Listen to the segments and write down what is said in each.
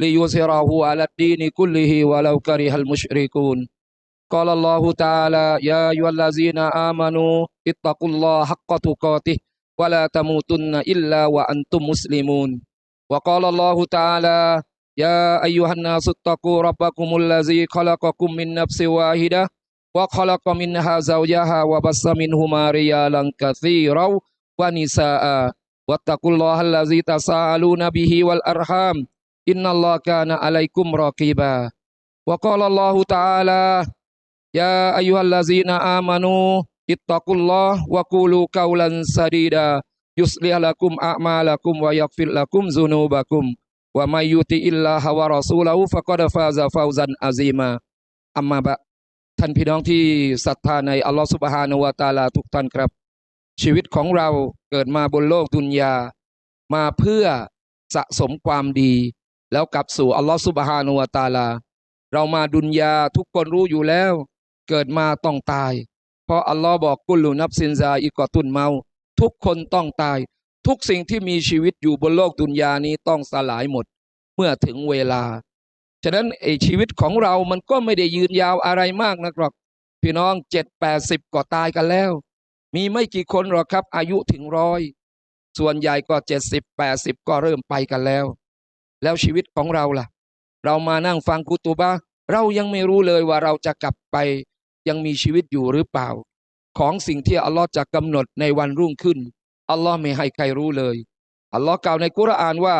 ليظهره على الدين كله ولو كره المشركون. قال الله تعالى يا أيها الذين آمنوا اتقوا الله حق تقاته ولا تموتن إلا وأنتم مسلمون. وقال الله تعالى يا أيها الناس اتقوا ربكم الذي خلقكم من نفس واحدة وخلق منها زوجها وبث منهما رجالا كثيرا ونساء. واتقوا الله الذي تساءلون به والأرحام. อินนัลลอฮกานะอะลัยกุมรอกีบะวะกอลัลลอฮุตะอาลายาอายุฮัลลาซีนาอามานูอิตตะกุลลอฮวะกูลูกาวลันซาดีดายุสลิฮลักุมอามาลักุมวะยักฟิลลักุมซุนูบะกุมวะมายุติอิลลาฮวะรอซูลาฮูฟะกอดฟาซาฟาวซันอาซีมาอัมมาบะท่านพี่น้องที่ศรัทธาในอัลลอฮฺสุบฮานาวตาลาทุกท่านครับ ชีวิตของเราเกิดมาบนโลกดุนยา มาเพื่อสะสมความดี แล้วกลับสู่อัลลอฮฺสุบฮานะฮูวะตาลา เรามาดุนยาทุกคนรู้อยู่แล้ว เกิดมาต้องตาย เพราะอัลลอฮ์บอกกุลูนับซินซาอิกอตุนเมา ทุกคนต้องตาย ทุกสิ่งที่มีชีวิตอยู่บนโลกดุนยานี้ต้องสลายหมด เมื่อถึงเวลา ฉะนั้นไอชีวิตของเรามันก็ไม่ได้ยืนยาวอะไรมากนักหรอก พี่น้องเจ็ดแปดสิบก็ตายกันแล้ว มีไม่กี่คนหรอกครับ อายุถึงร้อยส่วนใหญ่ก็เจ็ดสิบแปดสิบก็เริ่มไปกันแล้ว แล้วชีวิตของเราล่ะ เรามานั่งฟังกุตุบะห์เรายังไม่รู้เลยว่าเราจะกลับไปยังมีชีวิตอยู่หรือเปล่า ของสิ่งที่อัลลอฮ์จะกำหนดในวันรุ่งขึ้นอัลลอฮ์ไม่ให้ใครรู้เลยอัลลอฮ์กล่าวในกุรอานว่า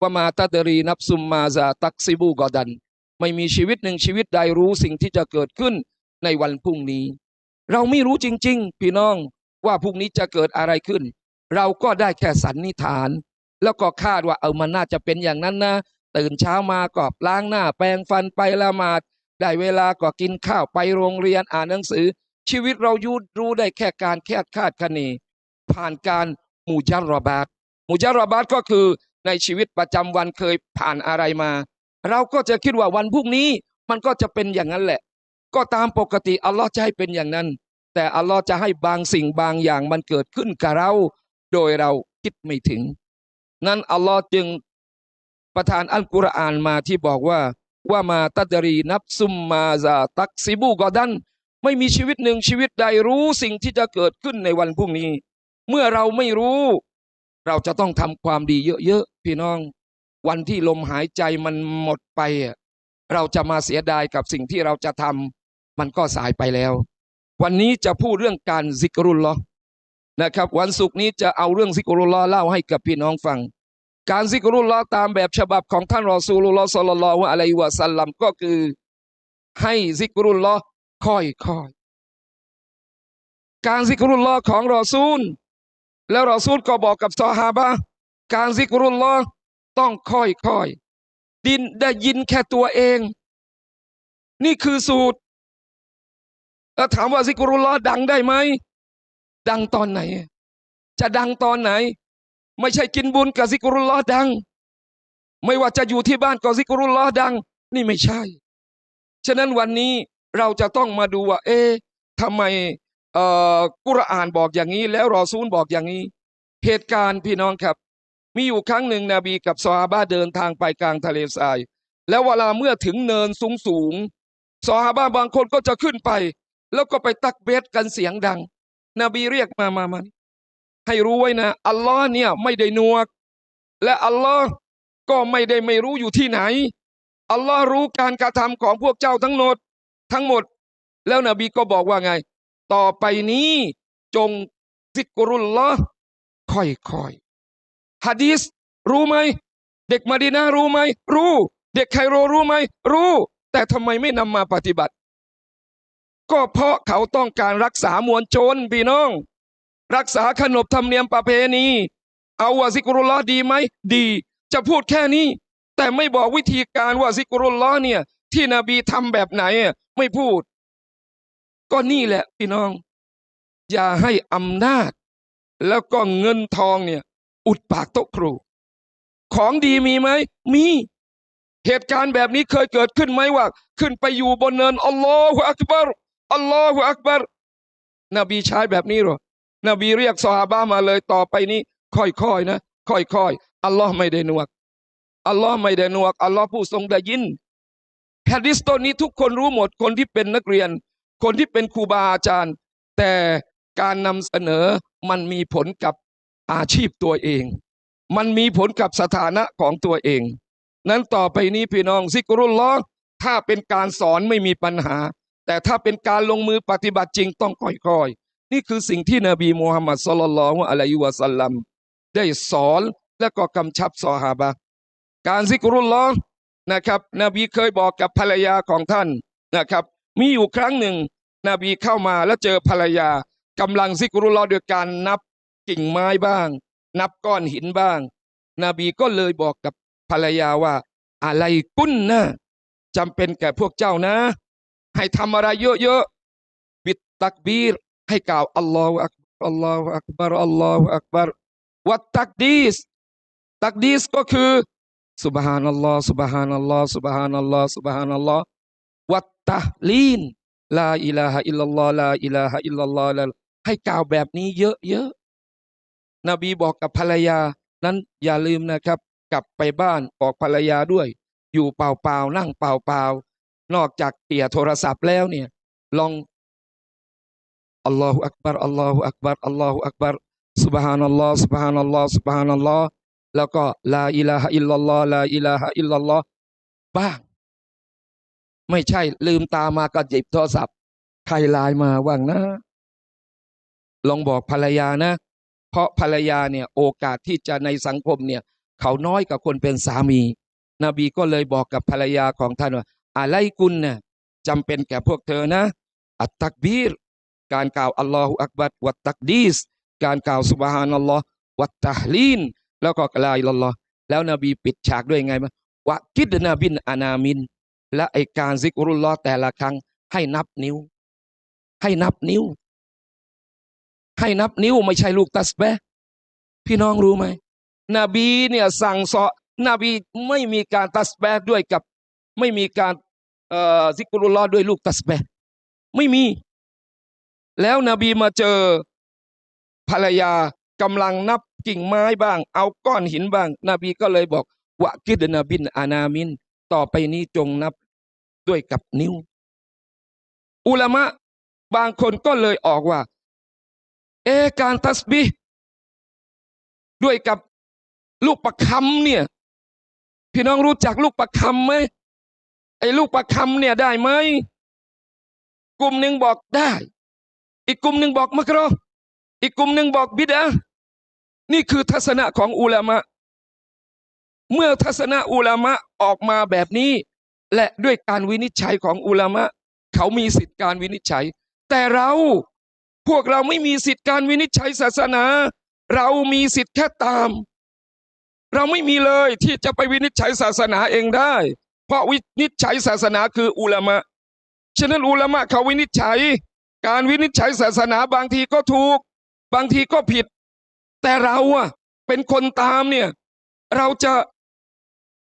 ว่ามาตัดรีนับซุมมาซาตักซิบูกอดัน ไม่มีชีวิตหนึ่งชีวิตใดรู้สิ่งที่จะเกิดขึ้นในวันพรุ่งนี้ เราไม่รู้จริง ๆ พี่น้องว่าพรุ่งนี้จะเกิดอะไรขึ้น เราก็ได้แค่สันนิษฐาน แล้วก็คาดว่าเออมันน่าจะเป็นอย่างนั้นนะ ตื่นเช้ามาก็ล้างหน้า แปรงฟันไปละหมาด ได้เวลาก็กินข้าวไปโรงเรียนอ่านหนังสือ ชีวิตเรายูรู้ได้แค่การแค่คาดคะเนผ่านการมูจารบาตมูจารบาตก็คือในชีวิตประจำวันเคยผ่านอะไรมา เราก็จะคิดว่าวันพรุ่งนี้มันก็จะเป็นอย่างนั้นแหละ ก็ตามปกติอัลลอฮ์จะให้เป็นอย่างนั้น แต่อัลลอฮ์จะให้บางสิ่งบางอย่างมันเกิดขึ้นกับเรา โดยเราคิดไม่ถึง นั้นอัลลอฮ์จึงประทานอัลกุรอานมาที่บอกว่าว่ามาตัดรีนับซุมมาซาตักซิบูกอดัน ไม่มีชีวิตหนึ่งชีวิตใดรู้สิ่งที่จะเกิดขึ้นในวันพรุ่งนี้ เมื่อเราไม่รู้ เราจะต้องทำความดีเยอะๆพี่น้อง วันที่ลมหายใจมันหมดไปอะเราจะมาเสียดายกับสิ่งที่เราจะทำมันก็สายไปแล้ว วันนี้จะพูดเรื่องการซิกรุลลอ นะครับ วันศุกร์นี้จะเอาเรื่องซิกรุลลอฮ์เล่าให้กับพี่น้องฟัง การซิกรุลลอฮ์ตามแบบฉบับของท่านรอซูลุลลอฮ์ศ็อลลลอฮุอะลัยวะสัลลัมก็คือ ให้ซิกรุลลอฮ์ค่อยการซิกรุลลอฮ์ของรอซูล แล้วรอซูลก็บอกกับซอฮาบะการซิกรุลลอฮ์ต้องค่อยๆดินได้ยินแค่ตัวเอง นี่คือสูตรแล้วถามว่าซิกรุลลอฮ์ดังได้ไหม ดังตอนไหน จะดังตอนไหน ไม่ใช่กินบุญกับซิกรุลลอดัง ไม่ว่าจะอยู่ที่บ้านก็ซิกรุลลอดัง นี่ไม่ใช่ ฉะนั้นวันนี้เราจะต้องมาดูว่า เอ๊ะทำไมเอ่อกุรอานบอกอย่างนี้ แล้วรอซูลบอกอย่างนี้ เหตุการณ์พี่น้องครับ มีอยู่ครั้งหนึ่งนบีกับซอฮาบะเดินทางไปกลางทะเลทราย แล้วเวลาเมื่อถึงเนินสูงสูงซอฮาบะบางคนก็จะขึ้นไป แล้วก็ไปตักเบสกันเสียงดัง นบีเรียกมามามานี่ให้รู้ไว้นะอัลลอฮ์เนี่ยไม่ได้นวก และอัลลอฮ์ก็ไม่ได้ไม่รู้อยู่ที่ไหน อัลลอฮ์รู้การกระทำของพวกเจ้าทั้งหมดทั้งหมด แล้วนบีก็บอกว่าไง ต่อไปนี้จงซิกรุลลอฮ์ค่อยๆฮะดีสรู้ไหม เด็กมาดีนารู้ไหม รู้ เด็กไคโรรู้ไหม รู้ แต่ทำไมไม่นำมาปฏิบัติ ก็เพราะเขาต้องการรักษามวลชนพี่น้อง รักษาขนบธรรมเนียมประเพณี เอาวาซิกรุลลอดีไหมดี จะพูดแค่นี้ แต่ไม่บอกวิธีการว่าซิกรุลลอเนี่ย ที่นบีทำแบบไหนไม่พูด ก็นี่แหละพี่น้อง อย่าให้อำนาจ แล้วก็เงินทองเนี่ย อุดปากโต๊ะครู ของดีมีไหมมีเหตุการณ์แบบนี้เคยเกิดขึ้นไหมว่า ขึ้นไปอยู่บนเนินอัลลอฮฺอักบัร อัลลอฮฺอักบัรนบีใช้แบบนี้หรอนบีเรียกซอฮาบะมาเลยต่อไปนี้ ค่อยๆนะ ค่อยๆอัลลอฮ์ไม่ได้หนวกอัลลอฮ์ไม่ได้หนวกอัลลอฮ์ผู้ทรงได้ยินฮะดิษต้นนี้ทุกคนรู้หมดคนที่เป็นนักเรียน คนที่เป็นครูบาอาจารย์ แต่การนำเสนอมันมีผลกับอาชีพตัวเอง มันมีผลกับสถานะของตัวเอง นั้นต่อไปนี้พี่น้องซิกรุลลอถ้าเป็นการสอนไม่มีปัญหา แต่ถ้าเป็นการลงมือปฏิบัติจริงต้องค่อยๆ นี่คือสิ่งที่นบีมูฮัมมัดสุลลัลลอฮุอะลัยฮิวะสัลลัมได้สอนและก็กำชับซอฮาบะการซิกรุลลอนะครับ นบีเคยบอกกับภรรยาของท่านนะครับ มีอยู่ครั้งหนึ่ง นบีเข้ามาแล้วเจอภรรยากำลังซิกรุลลอฮ์โดยการนับกิ่งไม้บ้าง นับก้อนหินบ้าง นบีก็เลยบอกกับภรรยาว่า อะไรกุ้นนะจำเป็นแก่พวกเจ้านะ ให้ทำอะไรเยอะๆบิดตักบีรให้กล่าวอัลลอฮฺอักบัรอัลลอฮฺอักบัรอัลลอฮฺอักบัรวัดตักดีสตักดีสก็คือสุบฮานัลลอฮ์สุบฮานัลลอฮ์สุบฮานัลลอฮ์สุบฮานัลลอฮ์วัดตะลีนลาอิลาฮะอิลลัลลอฮ์ลาอิลาฮะอิลลัลลอฮ์ลาให้กล่าวแบบนี้เยอะๆนบีบอกกับภรรยานั้นอย่าลืมนะครับ กลับไปบ้านบอกภรรยาด้วย อยู่เปล่าๆนั่งเปล่าๆ นอกจากเตี่ยโทรศัพท์แล้วเนี่ย ลองอัลลอฮฺอักบัรอัลลอฮฺอักบัรอัลลอฮฺอักบัรสุบฮานัลลอฮ์สุบฮานัลลอฮ์สุบฮานัลลอฮ์แล้วก็ลาอิลาฮะอิลลัลลอฮ์ลาอิลาฮะอิลลัลลอฮ์บ้าง ไม่ใช่ลืมตามาก็หยิบโทรศัพท์ ใครไลน์มาว่างนะ ลองบอกภรรยานะ เพราะภรรยาเนี่ยโอกาสที่จะในสังคมเนี่ย เขาน้อยกว่าคนเป็นสามี นบีก็เลยบอกกับภรรยาของท่านว่า อะไรกุนนี่ยจำเป็นแก่พวกเธอนะ อัตตักบีร การกล่าวอัลลอฮฺอักบัรวัตตักดีส การกล่าวสุบฮานัลลอฮ์วัตตะลีน แล้วก็กลาอิลลอฮ์แล้วนบีปิดฉากด้วยไงมาวะกิดนาบินอานามิน และไอการซิกรุลลอแต่ละครั้ง ให้นับนิ้ว ให้นับนิ้ว ให้นับนิ้วไม่ใช่ลูกตัสเบพี่น้องรู้ไหมนบีเนี่ยสั่งสอนนบีไม่มีการตัสเบด้วยกับ ไม่มีการซิกรุลลอฮ์ด้วยลูกตัสเบไม่มี แล้วนบีมาเจอภรรยากำลังนับกิ่งไม้บ้าง เอาก้อนหินบ้าง นบีก็เลยบอกวะกิดนาบินอานามิน ต่อไปนี้จงนับด้วยกับนิ้ว อุลามะบางคนก็เลยออกว่า เอการตัสบีด้วยกับลูกประคำเนี่ย พี่น้องรู้จักลูกประคำไหม อ้ลูกประคำเนี่ยได้ไหมกลุ่มหนึ่งบอกได้ อีกกลุ่มหนึ่งบอกมักรออีกกลุ่มหนึ่งบอกบิดานี่คือทัศนะของอุลามะ เมื่อทัศนะอุลามะออกมาแบบนี้ และด้วยการวินิจฉัยของอุลามะ เขามีสิทธิการวินิจฉัย แต่เราพวกเราไม่มีสิทธิการวินิจฉัยศาสนา เรามีสิทธิแค่ตาม เราไม่มีเลยที่จะไปวินิจฉัยศาสนาเองได้ เพราะวินิจฉัยศาสนาคืออุลามะ ฉะนั้นอุลามะเขาวินิจฉัย การวินิจฉัยศาสนาบางทีก็ถูก บางทีก็ผิด แต่เราอะเป็นคนตามเนี่ย เราจะ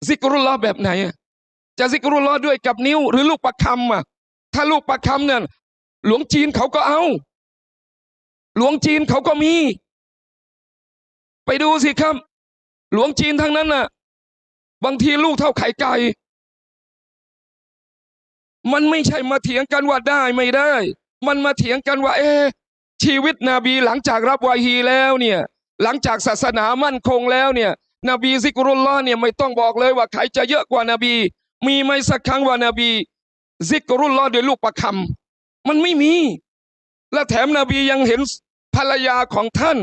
ซิกรุลลอแบบไหน จะซิกรุลลอด้วยกับนิ้ว หรือลูกประคำอะถ้าลูกประคำเนี่ยหลวงจีนเขาก็เอา หลวงจีนเขาก็มี ไปดูสิครับ หลวงจีนทั้งนั้นน่ะ บางทีลูกเท่าไข่ไก่ มันไม่ใช่มาเถียงกันว่าได้ไม่ได้ มันมาเถียงกันว่า เอ๊ชีวิตนบีหลังจากรับวาฮีแล้วเนี่ย หลังจากศาสนามั่นคงแล้วเนี่ย นบีซิกรุลลอฮ์เนี่ยไม่ต้องบอกเลยว่าใครจะเยอะกว่านบี มีไหมสักครั้งว่านบี ซิกรุลลอฮ์ด้วยลูกประคำมันไม่มี และแถมนบียังเห็นภรรยาของท่าน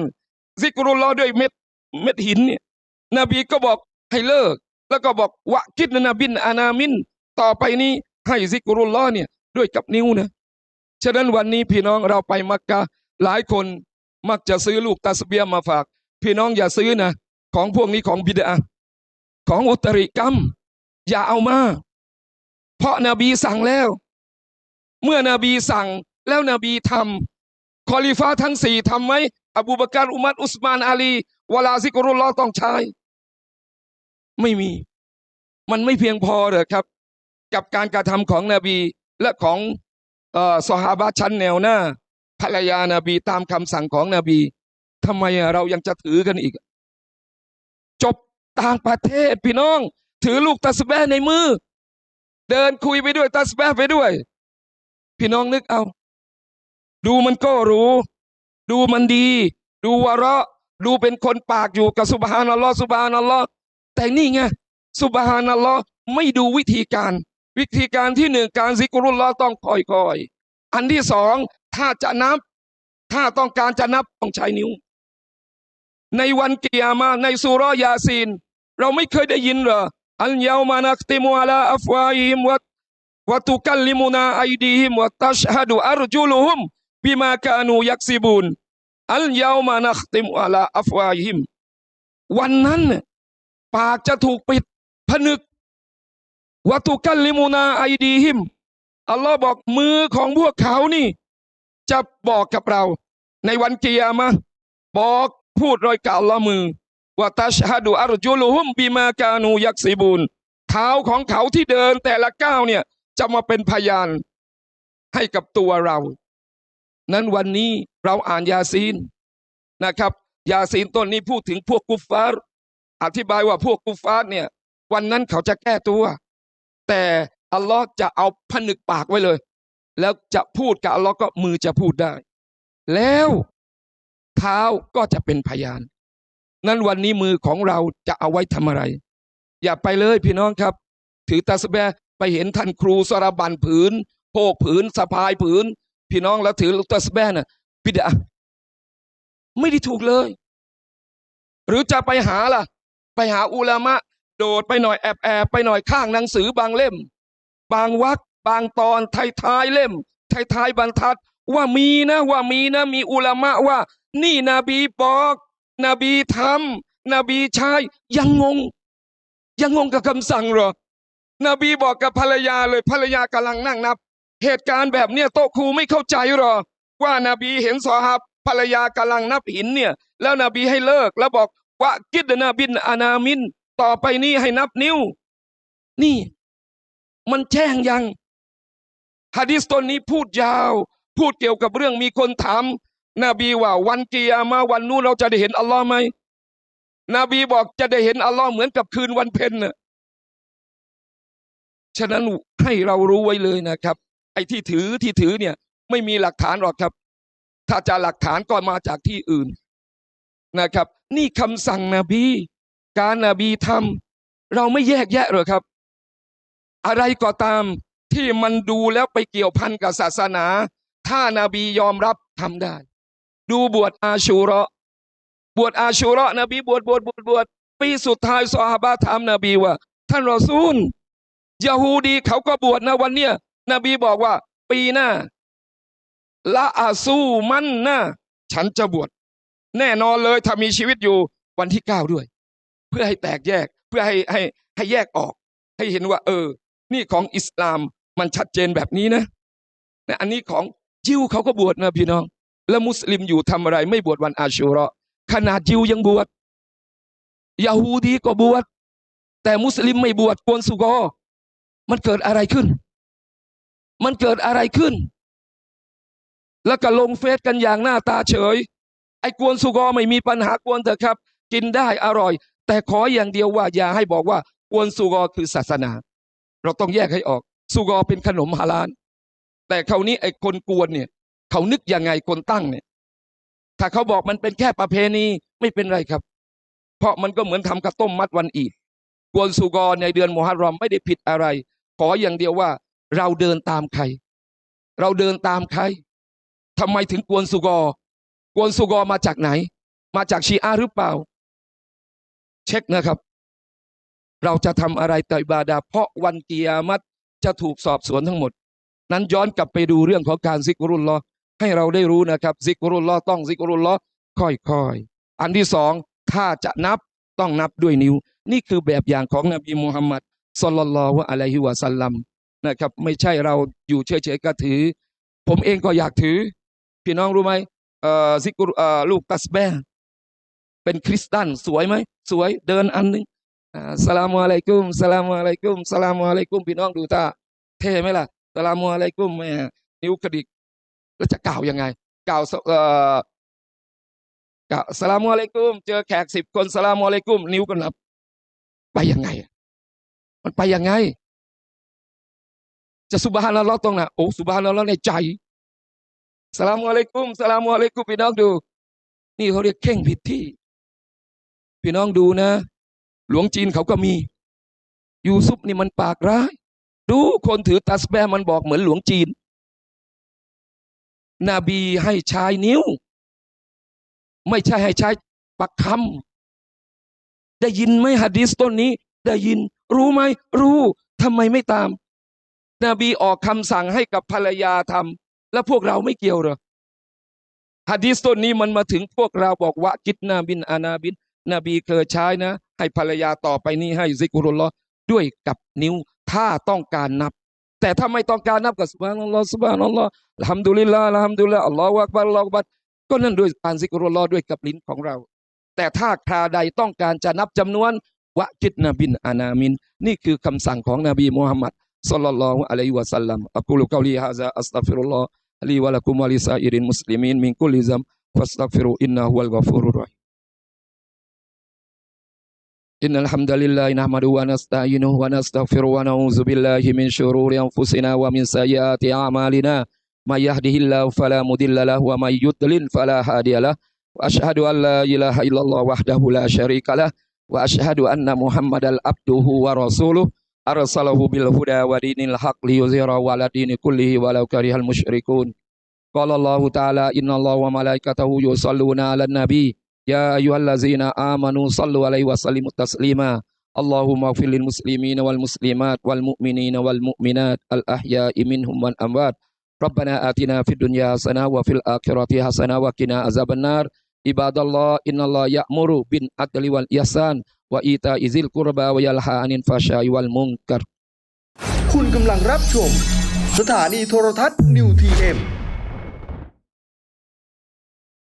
ซิกรุลลอฮ์ด้วยเม็ดเม็ดหินเนี่ย นบีก็บอกให้เลิก แล้วก็บอกวะกิดนบินอานามิน ต่อไปนี้ ให้ซิกรุลลอเนี่ยด้วยกับนิ้วนะฉะนั้นวันนี้พี่น้องเราไปมักกะหลายคนมักจะซื้อลูกตาสเบียมาฝาก พี่น้องอย่าซื้อนะ ของพวกนี้ของบิดาของอุตริกรรม อย่าเอามา เพราะนบีสั่งแล้ว เมื่อนบีสั่งแล้วนบีทำคอลิฟ้าทั้งสี่ทำไหมอบูบากรอุมัรอุสมานอาลีวลาซิกรุลลอต้องใช้ ไม่มี มันไม่เพียงพอเหรอครับ กับการกระทำของนบีและของอสหาบะชั้นแนวหน้าภรรยานาบีตามคำสั่งของนบีทำไมเรายังจะถือกันอีก จบต่างประเทศพี่น้อง ถือลูกตัสแบในมือ เดินคุยไปด้วยตัสแบไปด้วย พี่น้องนึกเอา ดูมันก็รู้ ดูมันดี ดูวะระดูเป็นคนปากอยู่กับสุบฮานัลลอฮ์สุบฮานัลลอฮ์แต่นี่ไงสุบฮานัลลอฮ์ไม่ดูวิธีการ วิธีการที่หนึ่งการซิกรุลลอต้องค่อยๆอันที่สองถ้าจะนับ ถ้าต้องการจะนับต้องใช้นิ้ว ในวันกิยามะห์ในสุรยาซีน เราไม่เคยได้ยินเหรออัลยาวมานักติมุอาลาอัฟวาฮิมวะวะตุกัลลิมุนาไอดีฮิมวะตัชฮะดุอัรจุลุฮุมบิมากานูยักซิบูนอัลยาวมานักติมุอาลาอัฟวาฮิมวันนั้นปากจะถูกปิดผนึก วะตุกัลลิมุนาไอดีฮิมอัลลอฮ์บอกมือของพวกเขานี่ จะบอกกับเรา ในวันเกิยามะห์บอกพูดรอยกับอัลลอฮ์มือว่าตัชฮะดุอัรจุลุฮุมบิมากานูยักซิบูนเท้าของเขาที่เดินแต่ละก้าวเนี่ย จะมาเป็นพยานให้กับตัวเรา นั้นวันนี้เราอ่านยาซีนนะครับ ยาซีนต้นนี้พูดถึงพวกกุฟฟาร์อธิบายว่าพวกกุฟฟาร์เนี่ย วันนั้นเขาจะแก้ตัว แต่อัลลอฮ์จะเอาผนึกปากไว้เลย แล้วจะพูดกับอัลลอฮ์ก็มือจะพูดได้ แล้วเท้าก็จะเป็นพยาน นั้นวันนี้มือของเราจะเอาไว้ทำอะไร อย่าไปเลยพี่น้องครับ ถือตาสแบไปเห็นท่านครูสารบันผืนโพกผืนสะพายผืน พี่น้องแล้วถือตาสแบะน่ะบิดาไม่ได้ถูกเลย หรือจะไปหาล่ะ ไปหาอุลามะ โดดไปหน่อยแอบแอบไปหน่อยข้างหนังสือบางเล่ม บางวรรคบางตอนท้ายท้ายๆเล่มท้ายท้ายๆบรรทัด ว่ามีนะว่ามีนะมีอุลามะว่า นี่นบีบอกนบีทำนบีช้ยังงง ยังงงกับคำสั่งเหรอนบีบอกกับภรรยาเลยภรรยากำลังนั่งนับ เหตุการณ์แบบเนี้ยโต๊ะครูไม่เข้าใจหรอ ว่านาบีเห็นสอฮับภรรยากำลังนับหินเนี่ย แล้วนบีให้เลิกแล้วบอกว่ากิดนาบินอานามิน ต่อไปนี้ให้นับนิ้ว นี่ มันแจ้งยังฮะดิษตนนี้พูดยาว พูดเกี่ยวกับเรื่องมีคนถามนบีว่าวันกิยามาวันนู้นเราจะได้เห็นอัลลอฮ์ไหมนบีบอกจะได้เห็นอัลลอฮ์เหมือนกับคืนวันเพ็ญน่ะฉะนั้นให้เรารู้ไว้เลยนะครับ ไอ้ที่ถือที่ถือเนี่ย ไม่มีหลักฐานหรอกครับ ถ้าจะหลักฐานก็มาจากที่อื่นนะครับ นี่คำสั่งนบี การนบีทำเราไม่แยกแยะหรอครับ อะไรก็ตามที่มันดูแล้วไปเกี่ยวพันกับศาสนา ถ้านาบียอมรับทำได้ ดูบวชอาชูระบวชอาชูระนบีบวชบวชบวชบวชปีสุดท้ายซอฮาบะถามนบีว่า ท่านรอซูลยาฮูดีเขาก็บวชนะวันเนี้ยนบีบอกว่า ปีหน้าละอาซูมันนะฉันจะบวชแน่นอนเลยถ้ามีชีวิตอยู่วันที่เก้าด้วย พื่อให้แตกแยกเพื่อให้ให้ให้แยกออก ให้เห็นว่า เออ นี่ของอิสลามมันชัดเจนแบบนี้นะนะอันนี้ของยิวเขาก็บวชนะพี่น้อง แล้วมุสลิมอยู่ทำอะไร ไม่บวชวันอาชูราะห์ขนาดยิวยังบวชยาฮูดีก็บวชแต่มุสลิมไม่บวชกวนสุกอมันเกิดอะไรขึ้น มันเกิดอะไรขึ้น แล้วก็ลงเฟซกันอย่างหน้าตาเฉย ไอ้กวนสุกอไม่มีปัญหากวนเถอะครับ กินได้อร่อย แต่ขออย่างเดียวว่าอย่าให้บอกว่ากวนสุกอคือศาสนา เราต้องแยกให้ออก สุกอเป็นขนมฮาลาลแต่คราวนี้ไอ้คนกวนเนี่ย เขานึกยังไงคนตั้งเนี่ย ถ้าเขาบอกมันเป็นแค่ประเพณีไม่เป็นไรครับ เพราะมันก็เหมือนทำกระต้มมัดวันอีดกวนสุกรในเดือนมุฮัรอมไม่ได้ผิดอะไร ขออย่างเดียวว่าเราเดินตามใคร เราเดินตามใครทำไมถึงกวนสุกรกวนสุกรมาจากไหน มาจากชีอะห์หรือเปล่า เช็คนะครับ เราจะทำอะไรต่อบาดา เพราะวันกิยามัตจะถูกสอบสวนทั้งหมด นั้นย้อนกลับไปดูเรื่องของการซิกรุลลอให้เราได้รู้นะครับซิกรุลลอต้องซิกรุลลอค่อยๆ อันที่สองถ้าจะนับต้องนับด้วยนิ้ว นี่คือแบบอย่างของนบีมุฮัมมัดศ็อลลัลลอฮุอะลัยฮิวะสัลลัมนะครับ ไม่ใช่เราอยู่เฉยๆก็ถือ ผมเองก็อยากถือ พี่น้องรู้ไหมเอ่อซิกรุลูกตัสแบ เป็นคริสตันสวยไหมสวยเดินอันหนึงอ่าสลามุอะลัยกุมสลามุอะลัยกุมสลามุอะลัยกุมพี่น้องดูท่าเท่ไหมล่ะสลามุอะลัยกุมแม่นิ้วกระดิกแล้วจะกล่าวยังไง กล่าวสเอ่อกล่าวสลามุอะลัยกุม เจอแขกสิบคนสลามุอะลัยกุม นิ้วก็นับ ไปยังไง มันไปยังไง จะสุบฮานัลอตรงน่ะโอ้สุบฮานัลอในใจสลามุอะลัยกุมสลามุอะลัยกุมพี่น้องดู นี่เขาเรียกเข่งผิดที่ พี่น้องดูนะ หลวงจีนเขาก็มี ยูซุปนี่มันปากร้าย ดูคนถือตัสแบมันบอกเหมือนหลวงจีนนบีให้ใช้นิ้ว ไม่ใช่ให้ใช้ปากคำได้ยินไหมหะดีสต้นนี้ ได้ยิน รู้ไหม รู้ทำไมไม่ตาม นบีออกคำสั่งให้กับภรรยาทำแล้วพวกเราไม่เกี่ยวเหรอฮะดีสต้นนี้มันมาถึงพวกเราบอกว่ากิดนาบินอานาบิน นบีเคยใช้นะ ให้ภรรยาต่อไปนี้ให้ซิกุรุลลอฮ์ด้วยกับนิ้วถ้าต้องการนับ แต่ถ้าไม่ต้องการนับก็สุบานอัลลอฮ์สุบานอัลลอฮ์อัลฮัมดุลิลลาห์อัลฮัมดุลิลลาห์อัลลอฮฺอักบัลลอฮฺอักบัรก็นั่นด้วยการซิกุรุลลอฮ์ด้วยกับลิ้นของเรา แต่ถ้าคราใดต้องการจะนับจำนวนวะกิดนบินอานามิน นี่คือคำสั่งของนบีมุฮัมมัดศ็อลลัลลอฮุอะลัยฮิวะสัลลัมอะกูลุกอลีฮาซาอัสตัฟิรุลลอฮ์ลีวะละกุมวะลิซาอิรินมุสลิมีนมินกุลิซัมฟัสตัฟิรุอินนะฮุวัลกอฟูรุรรอฮีม إن الحمد لله نحمده ونستعينه ونستغفره ونعوذ بالله من شرور أنفسنا ومن سيئات أعمالنا. من يهده الله فلا مضل له ومن يضلل فلا هادي له. وأشهد أن لا إله إلا الله وحده لا شريك له. وأشهد أن محمدا عبده ورسوله. أرسله بالهدى ودين الحق ليظهره على الدين كله ولو كره المشركون. قال الله تعالى إن الله وملائكته يصلون على النبي. يا أيها الذين آمنوا صلوا عليه وسلموا تسليما اللهم اغفر للمسلمين والمسلمات والمؤمنين والمؤمنات الأحياء منهم والأموات ربنا آتنا في الدنيا حسنة وفي الآخرة حسنة وقنا عذاب النار عباد الله إن الله يأمر بالعدل والإحسان وإيتاء ذي القربى وينهى عن الفحشاء والمنكر คุณกำลังรับชม สถานีโทรทัศน์นิวทีเอ็ม